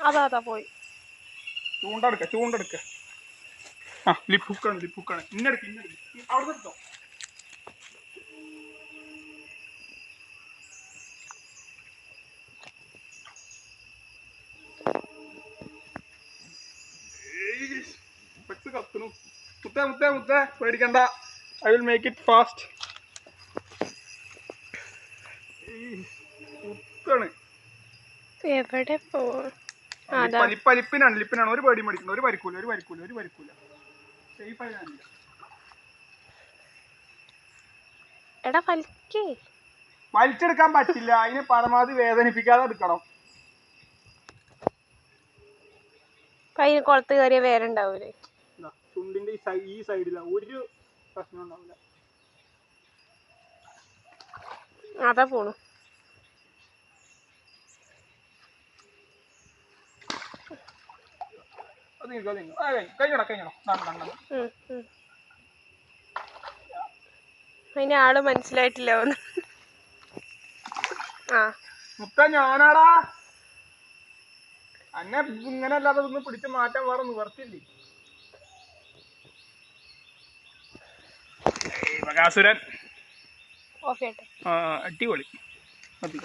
അതാ അതാ പോയി. ചൂണ്ടെടുക്ക ചൂണ്ടെടുക്ക. ആ ലിപ്പ് ലിപ്പുക്കാണ് ലിപ്പ് ഹുക്കാണ് ഇന്നെടുക്ക് ഇന്നെടുക്ക്. അവിടെ എടുത്തോ കത്തുന്നു. മുത്തേ മുത്തേ മുത്തേ പേടിക്കണ്ട. I will make it fast കുത്താണ്. എവിടെ പോ അതാ ലിപ്പ- ലിപ്പ- ലിപ്പിനാണ് ഒരു പേടി മേടിക്കുന്നത് ഒരു പരിക്കൂല ഒരു പരിക്കൂല ഒരു പരിക്കൂല സേഫ് ആയി കാണില്ല എടാ വലിക്കേ. വലിച്ചെടുക്കാൻ പറ്റില്ല. അതിനെ പരമാവധി വേദനിപ്പിക്കാതെ എടുക്കണം. കൈ കുളത്ത് കയറിയ വേറെ ഉണ്ടാവൂലേ? ചുണ്ടിന്റെ ഈ സൈഡില ഒരു പ്രശ്നം ഉണ്ടാവില്ല അതാ പോണു. അതിന് ആൾ മനസ്സിലായിട്ടില്ല ഒന്ന്. ആ. മുത്ത ഞാനാടാ. അന്നെ ഇങ്ങനെ അല്ലാതെ ഒന്ന് പിടിച്ച് മാറ്റാൻ വേറെ നിവർത്തില്ലേ ബകാസുരൻ അടിപൊളി. മതി.